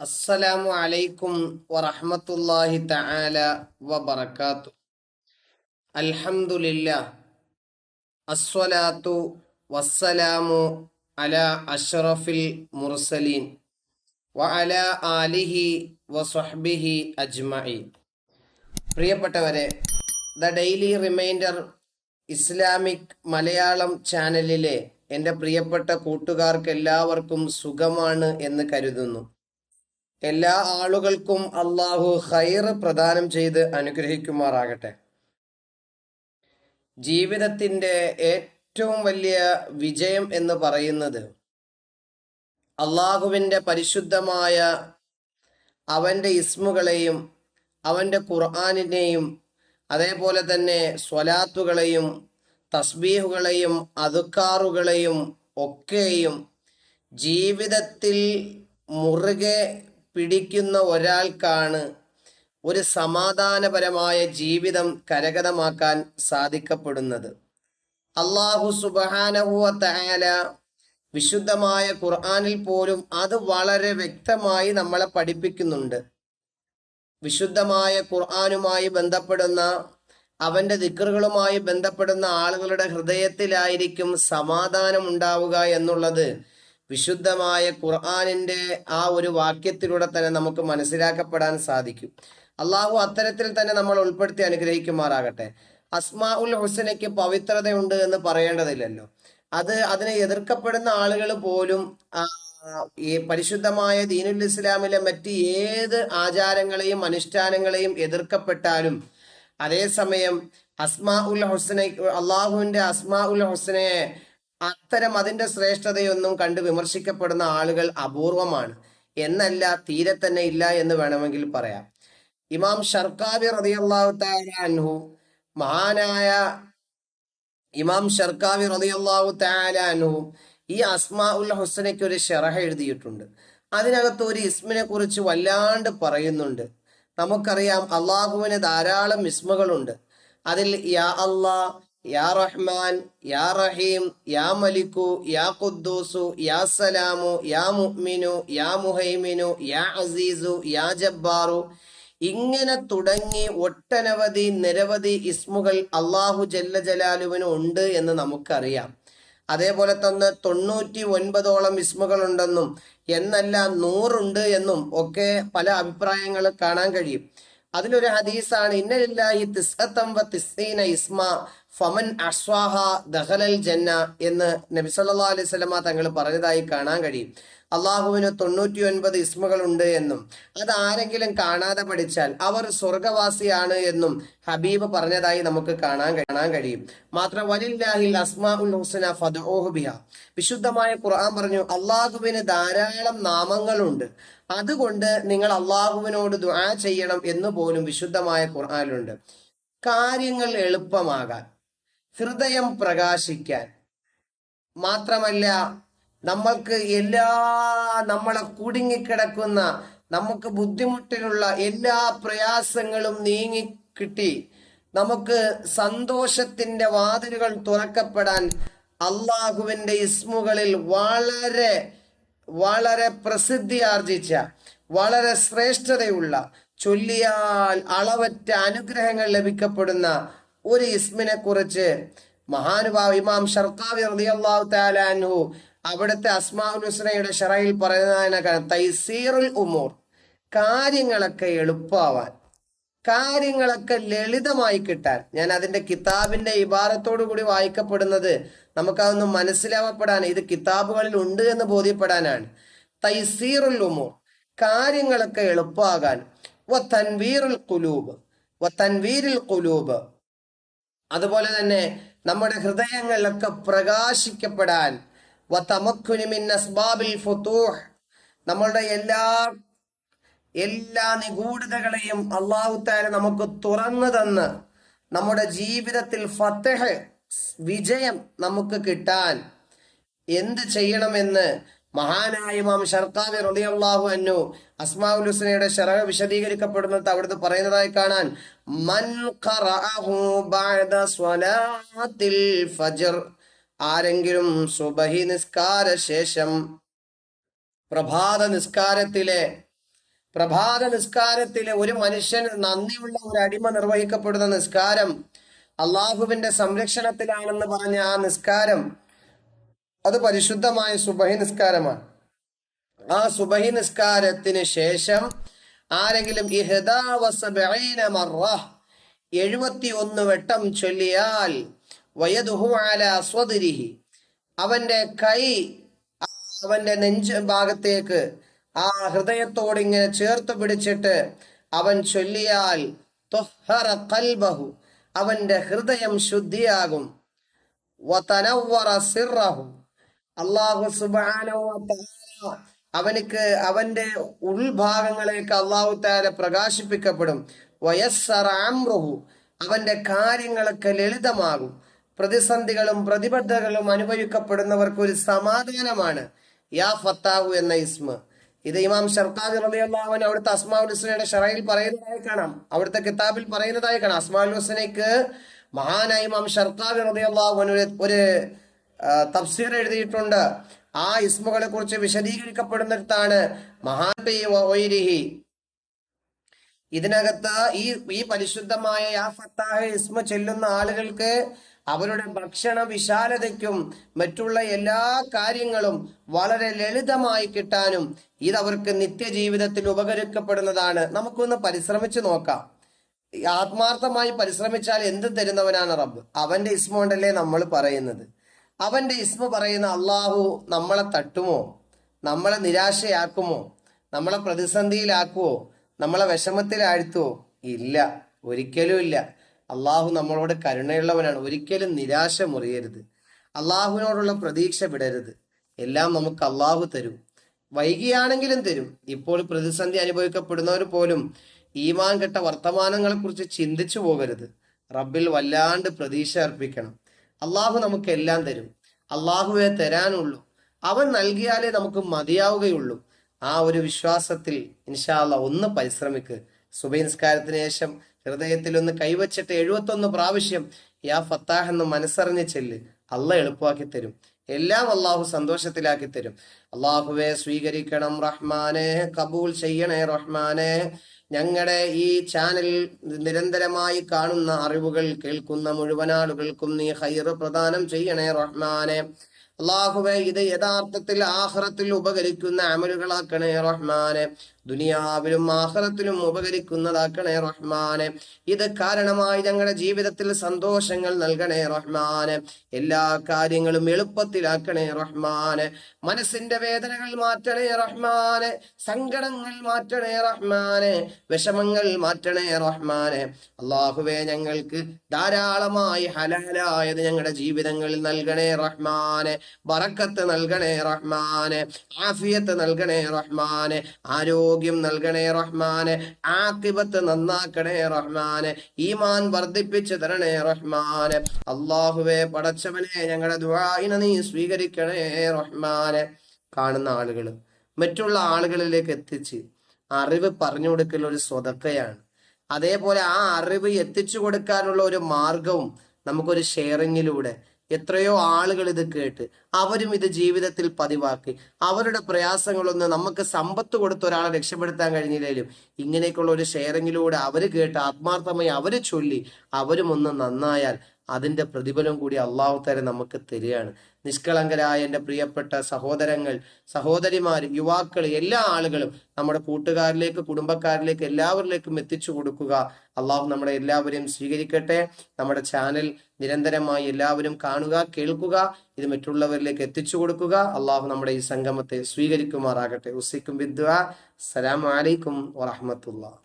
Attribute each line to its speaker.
Speaker 1: അസ്സലാമു അലൈക്കും വറഹ്മത്തുള്ളാഹി തആല വബറകാതു അൽഹംദുലില്ലാ അസ്സലാത്തു വസ്സലാമു അലാ അഷ്റഫിൽ മുർസലീൻ വഅല ആലിഹി വസ്വഹ്ബിഹി അജ്മഈൻ. പ്രിയപ്പെട്ടവരെ the daily reminder Islamic Malayalam ചാനലിലെ എന്റെ പ്രിയപ്പെട്ട കൂട്ടുകാർക്ക് എല്ലാവർക്കും സുഖമാണ് എന്ന് കരുതുന്നു. എല്ലാ ആളുകൾക്കും അള്ളാഹു ഹൈർ പ്രദാനം ചെയ്ത് അനുഗ്രഹിക്കുമാറാകട്ടെ. ജീവിതത്തിന്റെ ഏറ്റവും വലിയ വിജയം എന്ന് പറയുന്നത് അള്ളാഹുവിന്റെ പരിശുദ്ധമായ അവന്റെ ഇസ്മുകളെയും അവന്റെ ഖുർആാനിനെയും അതേപോലെ തന്നെ സ്വലാത്തുകളെയും തസ്ബീഹുകളെയും അതുക്കാറുകളെയും ഒക്കെയും ജീവിതത്തിൽ മുറുകെ പിടിക്കുന്ന ഒരാൾക്കാണ് ഒരു സമാധാനപരമായ ജീവിതം കരഗതമാക്കാൻ സാധിക്കപ്പെടുന്നത്. അള്ളാഹു സുബാനഹുവ തആല വിശുദ്ധമായ ഖുർആാനിൽ പോലും അത് വളരെ വ്യക്തമായി നമ്മളെ പഠിപ്പിക്കുന്നുണ്ട്. വിശുദ്ധമായ ഖുർആാനുമായി ബന്ധപ്പെടുന്ന അവന്റെ ദിക്കറുകളുമായി ബന്ധപ്പെടുന്ന ആളുകളുടെ ഹൃദയത്തിലായിരിക്കും സമാധാനം ഉണ്ടാവുക എന്നുള്ളത് വിശുദ്ധമായ ഖുർആാനിന്റെ ആ ഒരു വാക്യത്തിലൂടെ തന്നെ നമുക്ക് മനസ്സിലാക്കപ്പെടാൻ സാധിക്കും. അള്ളാഹു അത്തരത്തിൽ തന്നെ നമ്മൾ ഉൾപ്പെടുത്തി അനുഗ്രഹിക്കുമാറാകട്ടെ. അസ്മാ ഉൽ ഹുസനയ്ക്ക് പവിത്രതയുണ്ട് എന്ന് പറയേണ്ടതില്ലല്ലോ. അത് അതിനെ എതിർക്കപ്പെടുന്ന ആളുകൾ പോലും ഈ പരിശുദ്ധമായ ദീനുൽ ഇസ്ലാമിലെ മറ്റ് ഏത് ആചാരങ്ങളെയും അനുഷ്ഠാനങ്ങളെയും എതിർക്കപ്പെട്ടാലും അതേസമയം അസ്മാ ഉൽ ഹുസനെ അള്ളാഹുവിന്റെ അസ്മാ ഉൽ ഹുസനയെ അത്തരം അതിന്റെ ശ്രേഷ്ഠതയൊന്നും കണ്ട് വിമർശിക്കപ്പെടുന്ന ആളുകൾ അപൂർവമാണ്. എന്നല്ല തീരെ തന്നെ ഇല്ല എന്ന് വേണമെങ്കിൽ പറയാം. ഇമാം ഷർക്കാബി റതിയല്ലാഹു തആല അൻഹു മഹാനായ ഇമാം ഷർക്കാവി റതിയല്ലാഹു അൻഹു ഈ അസ്മാ ഉൽ ഹുസനയ്ക്ക് ഒരു ഷെറഹ എഴുതിയിട്ടുണ്ട്. അതിനകത്ത് ഒരു ഇസ്മിനെ കുറിച്ച് വല്ലാണ്ട് പറയുന്നുണ്ട്. നമുക്കറിയാം അള്ളാഹുവിന് ധാരാളം ഇസ്മുകളുണ്ട്. അതിൽ യാ അള്ളാ യാ റഹ്മാൻ യാ റഹീം യാ മലിക്കു യാ ഖുദ്ദൂസു യാ സലാമു യാ മുഅ്മിനു യാ മുഹൈമിനു യാ അസീസു യാ ജബ്ബാറു. ഇങ്ങനെ തുടങ്ങി ഒട്ടനവധി നിരവധി ഇസ്മുകൾ അള്ളാഹു ജല്ല ജലാലുവിന് ഉണ്ട് എന്ന് നമുക്കറിയാം. അതേപോലെ തന്നെ തൊണ്ണൂറ്റി ഒൻപതോളം ഇസ്മുകൾ ഉണ്ടെന്നും എന്നല്ല നൂറുണ്ട് എന്നും ഒക്കെ പല അഭിപ്രായങ്ങൾ കാണാൻ കഴിയും. അതിലൊരു ഹദീസാണ് ഇന്നലില്ലാഹി തിസ്അത്തം വ തിസ്സീന ഇസ്മ ഫമൻ അസ്വാഹ ദഹലൽ ജന്ന എന്ന് നബി സല്ലാ അലൈഹി സ്വലമ തങ്ങൾ പറഞ്ഞതായി കാണാൻ കഴിയും. അള്ളാഹുവിന് തൊണ്ണൂറ്റി ഒൻപത് ഇസ്മുകൾ ഉണ്ട് എന്നും അത് ആരെങ്കിലും കാണാതെ പഠിച്ചാൽ അവർ സ്വർഗവാസിയാണ് എന്നും ഹബീബ് പറഞ്ഞതായി നമുക്ക് കാണാൻ കാണാൻ കഴിയും. മാത്രം വലില്ലാഹിൽ അസ്മാഉൽ ഹുസ്ന വിശുദ്ധമായ ഖുർആൻ പറഞ്ഞു അള്ളാഹുവിന് ധാരാളം നാമങ്ങളുണ്ട്. അതുകൊണ്ട് നിങ്ങൾ അള്ളാഹുവിനോട് ദുആ ചെയ്യണം എന്ന് പോലും വിശുദ്ധമായ ഖുർആനിലുണ്ട്. കാര്യങ്ങൾ എളുപ്പമാകാൻ ഹൃദയം പ്രകാശിക്കാൻ. മാത്രമല്ല നമ്മൾക്ക് എല്ലാ നമ്മളെ കുടുങ്ങിക്കിടക്കുന്ന നമുക്ക് ബുദ്ധിമുട്ടിലുള്ള എല്ലാ പ്രയാസങ്ങളും നീങ്ങി കിട്ടി. നമുക്ക് സന്തോഷത്തിന്റെ വാതിലുകൾ തുറക്കപ്പെടാൻ അള്ളാഹുവിന്റെ ഇസ്മുകളിൽ വളരെ വളരെ പ്രസിദ്ധി ആർജിച്ച വളരെ ശ്രേഷ്ഠതയുള്ള ചൊല്ലിയാൽ അളവറ്റ അനുഗ്രഹങ്ങൾ ലഭിക്കപ്പെടുന്ന ഒരു ഇസ്മിനെ കുറിച്ച് മഹാനുഭാവ് ഇമാം ഷർക്കാവി റളിയല്ലാഹു തആല അൻഹു അവിടുത്തെ അസ്മാഉൽ ഹുസ്നയുടെ ഷറയിൽ പറയുന്നതിനെ തൈസീറുൽ ഉമൂർ കാര്യങ്ങളൊക്കെ എളുപ്പമാവാൻ കാര്യങ്ങളൊക്കെ ലളിതമായി കിട്ടാൻ. ഞാൻ അതിന്റെ കിതാബിന്റെ ഇബാറത്തോടു കൂടി വായിക്കപ്പെടുന്നത് നമുക്കതൊന്ന് മനസ്സിലാവപ്പെടാൻ ഇത് കിതാബുകളിൽ ഉണ്ട് എന്ന് ബോധ്യപ്പെടാനാണ്. തൈസീറുൽ ഉമൂർ കാര്യങ്ങളൊക്കെ എളുപ്പമാകാൻ. വ തൻവീറുൽ കുലൂബ് വ തൻവീരുൽ കുലൂബ് അതുപോലെ തന്നെ നമ്മുടെ ഹൃദയങ്ങളിലൊക്കെ പ്രകാശിക്കപ്പെടാൻ. നമ്മളുടെ എല്ലാ എല്ലാ നിഗൂഢതകളെയും അള്ളാഹു താര നമുക്ക് തുറന്നു തന്ന് നമ്മുടെ ജീവിതത്തിൽ ഫത്തഹ് വിജയം നമുക്ക് കിട്ടാൻ. എന്ത് ചെയ്യണമെന്ന് മഹാനായ ഇമാം ഷർക്കാവി റളിയല്ലാഹു അന്നു അസ്മാഉൽ ഹുസ്നയുടെ ശറഹ വിശദീകരിക്കപ്പെടുന്നത് അവിടുത്തെ പറയുന്നതായി കാണാൻ മൻ ബഅദ സ്വലാത്തിൽ ഫജ്ർ ആരെങ്കിലും സുബഹി നിസ്കാര ശേഷം പ്രഭാത നിസ്കാരത്തിലെ പ്രഭാത നിസ്കാരത്തിലെ ഒരു മനുഷ്യൻ നന്ദിയുള്ള ഒരു അടിമ നിർവഹിക്കപ്പെടുന്ന നിസ്കാരം അള്ളാഹുവിന്റെ സംരക്ഷണത്തിലാണെന്ന് പറഞ്ഞ ആ നിസ്കാരം അത് പരിശുദ്ധമായ സുബഹി നിസ്കാരമാണ്. ആ സുബഹി നിസ്കാരത്തിന് ശേഷം ആരെങ്കിലും എഴുപത്തി ഒന്ന് വട്ടം ചൊല്ലിയാൽ വയതുഹു അല സ്വദിരിഹി. അവന്റെ കൈ അവന്റെ നെഞ്ച് ഭാഗത്തേക്ക് ആ ഹൃദയത്തോട് ഇങ്ങനെ ചേർത്ത് പിടിച്ചിട്ട് അവൻ ചൊല്ലിയാൽ കൽബഹു. അവന്റെ ഹൃദയം ശുദ്ധിയാകും. സിർറഹു അള്ളാഹു തആല അവനിക്ക് അവന്റെ ഉൾഭാഗങ്ങളേക്ക് അള്ളാഹു താര പ്രകാശിപ്പിക്കപ്പെടും. വയസ്സറ അംറുഹു അവന്റെ കാര്യങ്ങളൊക്കെ ലളിതമാകും. പ്രതിസന്ധികളും പ്രതിബദ്ധതകളും അനുഭവിക്കപ്പെടുന്നവർക്ക് ഒരു സമാധാനമാണ്. യാ ഫത്താഹു എന്ന ഇസ്മ. ഇത് ഇമാം ഷർത്താദ് റളിയല്ലാഹു അൻഹു അവിടുത്തെ അസ്മാഉൽ ഹുസ്നയുടെ ഷറയിൽ പറയുന്നതായി കാണാം. അവിടുത്തെ കിതാബിൽ പറയുന്നതായി കാണാം. അസ്മാഉൽ ഹുസ്നയ്ക്ക് മഹാനായി ഇമാം റളിയല്ലാഹു അൻഹു ഒരു- തഫ്സീർ എഴുതിയിട്ടുണ്ട്. ആ ഇസ്മുകളെ കുറിച്ച് വിശദീകരിക്കപ്പെടുന്നിടത്താണ് മഹാബൈരിഹി ഇതിനകത്ത് ഈ ഈ പരിശുദ്ധമായ യാ ഫത്താഹ ഇസ്മ ചെല്ലുന്ന ആളുകൾക്ക് അവരുടെ ഭക്ഷണ വിശാലതയ്ക്കും മറ്റുള്ള എല്ലാ കാര്യങ്ങളും വളരെ ലളിതമായി കിട്ടാനും ഇത് അവർക്ക് നിത്യജീവിതത്തിൽ ഉപകരിക്കപ്പെടുന്നതാണ്. നമുക്കൊന്ന് പരിശ്രമിച്ചു നോക്കാം. ആത്മാർത്ഥമായി പരിശ്രമിച്ചാൽ എന്ത് തരുന്നവനാണ് റബ്ബ്? അവന്റെ ഇസ്മോണ്ടല്ലേ നമ്മൾ പറയുന്നത്. അവന്റെ ഇസ്മ പറയുന്ന അള്ളാഹു നമ്മളെ തട്ടുമോ? നമ്മളെ നിരാശയാക്കുമോ? നമ്മളെ പ്രതിസന്ധിയിലാക്കുമോ നമ്മളെ വിഷമത്തിലാഴ്ത്തുമോ ഇല്ല. ഒരിക്കലും ഇല്ല. അള്ളാഹു നമ്മളോട് കരുണയുള്ളവനാണ്. ഒരിക്കലും നിരാശ മുറിയരുത്. അള്ളാഹുവിനോടുള്ള പ്രതീക്ഷ വിടരുത്. എല്ലാം നമുക്ക് അള്ളാഹു തരും. വൈകിയാണെങ്കിലും തരും. ഇപ്പോൾ പ്രതിസന്ധി അനുഭവിക്കപ്പെടുന്നവർ പോലും ഈമാൻ കെട്ട വർത്തമാനങ്ങളെ കുറിച്ച് ചിന്തിച്ചു പോകരുത്. റബ്ബിൽ വല്ലാണ്ട് പ്രതീക്ഷ അർപ്പിക്കണം. അള്ളാഹു നമുക്ക് എല്ലാം തരും. അള്ളാഹുവെ തരാനുള്ളൂ. അവൻ നൽകിയാലേ നമുക്ക് മതിയാവുകയുള്ളൂ. ആ ഒരു വിശ്വാസത്തിൽ ഇൻഷാല്ല ഒന്ന് പരിശ്രമിക്ക്. സുബൈനിസ്കാരത്തിന് ശേഷം ഹൃദയത്തിൽ ഒന്ന് കൈവച്ചിട്ട് എഴുപത്തൊന്ന് പ്രാവശ്യം യാ ഫത്താഹ് എന്ന് മനസ്സറിഞ്ഞ് ചെല്ല്. അല്ല എളുപ്പമാക്കി തരും. എല്ലാം അള്ളാഹു സന്തോഷത്തിലാക്കി തരും. അള്ളാഹുവെ സ്വീകരിക്കണം റഹ്മാനെ കബൂൽ ചെയ്യണേ റഹ്മാനെ. ഞങ്ങളുടെ ഈ ചാനൽ നിരന്തരമായി കാണുന്ന അറിവുകൾ കേൾക്കുന്ന മുഴുവൻ ആളുകൾക്കും നീ ഹൈർ പ്രദാനം ചെയ്യണേ റഹ്മാനെ. അള്ളാഹുവെ ഇത് യഥാർത്ഥത്തിൽ ആഹ്റത്തിൽ ഉപകരിക്കുന്ന അമലുകളാക്കണേ റഹ്മാനെ. ദുനിയാവിലും ആഹ്റത്തിലും ഉപകരിക്കുന്നതാക്കണേ റഹ്മാന്. ഇത് കാരണമായി ഞങ്ങളുടെ ജീവിതത്തിൽ സന്തോഷങ്ങൾ നൽകണേ റഹ്മാന്. എല്ലാ കാര്യങ്ങളും എളുപ്പത്തിലാക്കണേ റഹ്മാന്. മനസ്സിന്റെ വേദനകൾ മാറ്റണേ റഹ്മാന്. സങ്കടങ്ങൾ മാറ്റണേ റഹ്മാന്. വിഷമങ്ങൾ മാറ്റണേ റഹ്മാന്. അള്ളാഹുവെ ഞങ്ങൾക്ക് ധാരാളമായി ഹലഹലായത് ഞങ്ങളുടെ ജീവിതങ്ങളിൽ നൽകണേ റഹ്മാന്. ബറക്കത്ത് നൽകണേ റഹ്മാന്. ആഫിയത്ത് നൽകണേ റഹ്മാന്. ആരോഗ്യം നൽകണേ റഹ്മാന്. ആക്കിബത്ത് നന്നാക്കണേ റഹ്മാന്. ഈമാൻ വർദ്ധിപ്പിച്ചു തരണേ റഹ്മാന്. അള്ളാഹുവെ പടച്ചവനെ ഞങ്ങളുടെ ദുആഇനെ നീ സ്വീകരിക്കണേ റഹ്മാന്. കാണുന്ന ആളുകൾ മറ്റുള്ള ആളുകളിലേക്ക് എത്തിച്ച് അറിവ് പറഞ്ഞു കൊടുക്കൽ ഒരു സ്വതക്കയാണ്. അതേപോലെ ആ അറിവ് എത്തിച്ചു കൊടുക്കാനുള്ള ഒരു മാർഗവും നമുക്കൊരു ഷെയറിങ്ങിലൂടെ എത്രയോ ആളുകൾ ഇത് കേട്ട് അവരും ഇത് ജീവിതത്തിൽ പതിവാക്കി. അവരുടെ പ്രയാസങ്ങളൊന്ന് നമുക്ക് സമ്പത്ത് കൊടുത്ത് ഒരാളെ രക്ഷപ്പെടുത്താൻ കഴിഞ്ഞില്ലെങ്കിലും ഇങ്ങനെയൊക്കെയുള്ള ഒരു ഷെയറിങ്ങിലൂടെ അവർ കേട്ട് ആത്മാർത്ഥമായി അവർ ചൊല്ലി അവരും ഒന്ന് നന്നായാൽ അതിന്റെ പ്രതിഫലം കൂടി അള്ളാഹു തരെ നമുക്ക് തരികയാണ്. നിഷ്കളങ്കരായ എന്റെ പ്രിയപ്പെട്ട സഹോദരങ്ങൾ സഹോദരിമാർ യുവാക്കൾ എല്ലാ ആളുകളും നമ്മുടെ കൂട്ടുകാരിലേക്ക് കുടുംബക്കാരിലേക്ക് എല്ലാവരിലേക്കും എത്തിച്ചു കൊടുക്കുക. അള്ളാഹു നമ്മുടെ എല്ലാവരെയും സ്വീകരിക്കട്ടെ. നമ്മുടെ ചാനൽ നിരന്തരമായി എല്ലാവരും കാണുക കേൾക്കുക ഇത് മറ്റുള്ളവരിലേക്ക് എത്തിച്ചു കൊടുക്കുക. അള്ളാഹു നമ്മുടെ ഈ സംഗമത്തെ സ്വീകരിക്കുമാറാകട്ടെ. ഉസിക്കും വിദ്വ സലാം അലൈക്കും വറഹമത്തുള്ള.